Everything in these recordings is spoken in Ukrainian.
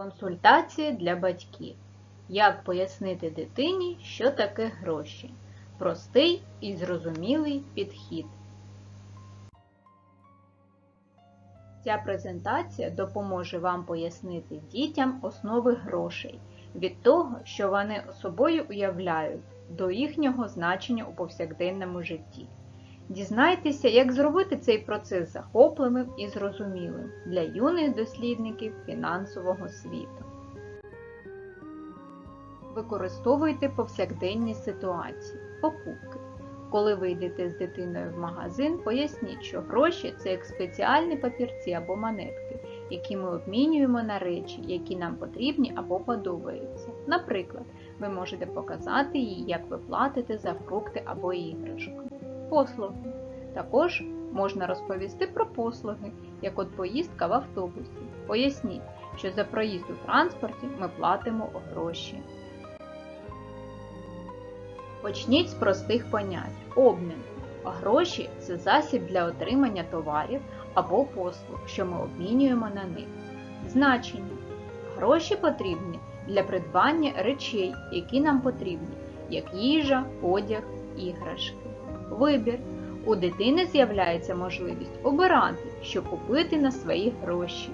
Консультації для батьків. Як пояснити дитині, що таке гроші? Простий і зрозумілий підхід. Ця презентація допоможе вам пояснити дітям основи грошей від того, що вони собою уявляють, до їхнього значення у повсякденному житті. Дізнайтеся, як зробити цей процес захопливим і зрозумілим для юних дослідників фінансового світу. Використовуйте повсякденні ситуації, покупки. Коли ви йдете з дитиною в магазин, поясніть, що гроші це як спеціальні папірці або монетки, які ми обмінюємо на речі, які нам потрібні або подобаються. Наприклад, ви можете показати їй, як ви платите за фрукти або іграшку. Послуги. Також можна розповісти про послуги, як от поїздка в автобусі. Поясніть, що за проїзд у транспорті ми платимо гроші. Почніть з простих понять. Обмін. Гроші це засіб для отримання товарів або послуг, що ми обмінюємо на них. Значення. Гроші потрібні для придбання речей, які нам потрібні, як їжа, одяг, іграшки. Вибір. У дитини з'являється можливість обирати, що купити на свої гроші.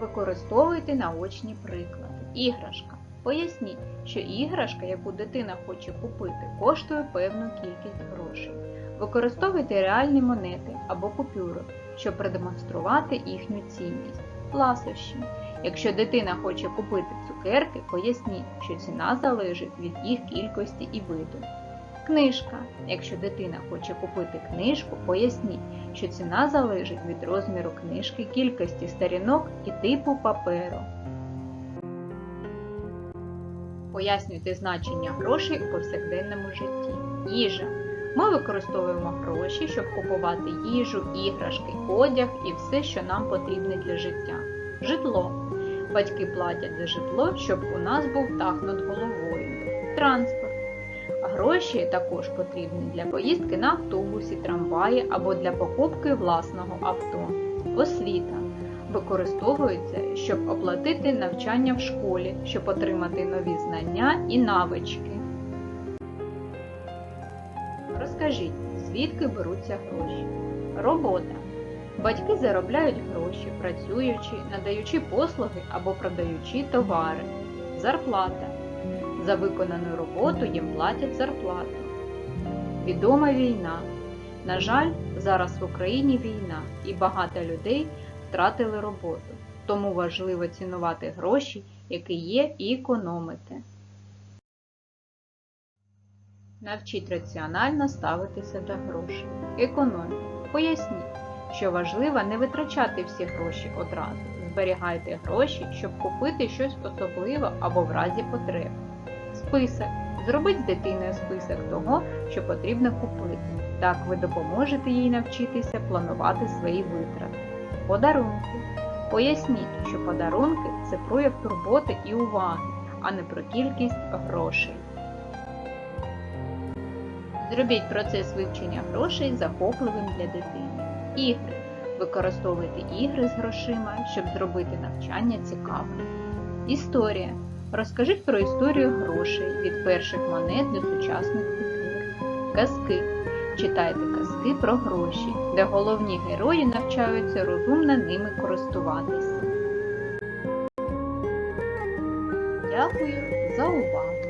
Використовуйте наочні приклади. Іграшка. Поясніть, що іграшка, яку дитина хоче купити, коштує певну кількість грошей. Використовуйте реальні монети або купюри, щоб продемонструвати їхню цінність. Ласощі. Якщо дитина хоче купити цукерки, поясніть, що ціна залежить від їх кількості і виду. Книжка. Якщо дитина хоче купити книжку, поясніть, що ціна залежить від розміру книжки, кількості сторінок і типу паперу. Пояснюйте значення грошей у повсякденному житті. Їжа. Ми використовуємо гроші, щоб купувати їжу, іграшки, одяг і все, що нам потрібне для життя. Житло. Батьки платять за житло, щоб у нас був дах над головою. Транспорт. Гроші також потрібні для поїздки на автобусі, трамваї або для покупки власного авто. Освіта використовується, щоб оплатити навчання в школі, щоб отримати нові знання і навички. Розкажіть, звідки беруться гроші? Робота. Батьки заробляють гроші, працюючи, надаючи послуги або продаючи товари. Зарплата. За виконану роботу їм платять зарплату. Відома війна. На жаль, зараз в Україні війна і багато людей втратили роботу. Тому важливо цінувати гроші, які є, і економити. Навчіть раціонально ставитися до грошей. Економія. Поясніть, що важливо не витрачати всі гроші одразу. Зберігайте гроші, щоб купити щось особливе або в разі потреби. Список. Зробіть з дитиною список того, що потрібно купити. Так ви допоможете їй навчитися планувати свої витрати. Подарунки. Поясніть, що подарунки це прояв турботи і уваги, а не про кількість грошей. Зробіть процес вивчення грошей захопливим для дитини. Ігри. Використовуйте ігри з грошима, щоб зробити навчання цікавим. Історія. Розкажіть про історію грошей від перших монет до сучасних купюр. Казки. Читайте казки про гроші, де головні герої навчаються розумно ними користуватися. Дякую за увагу!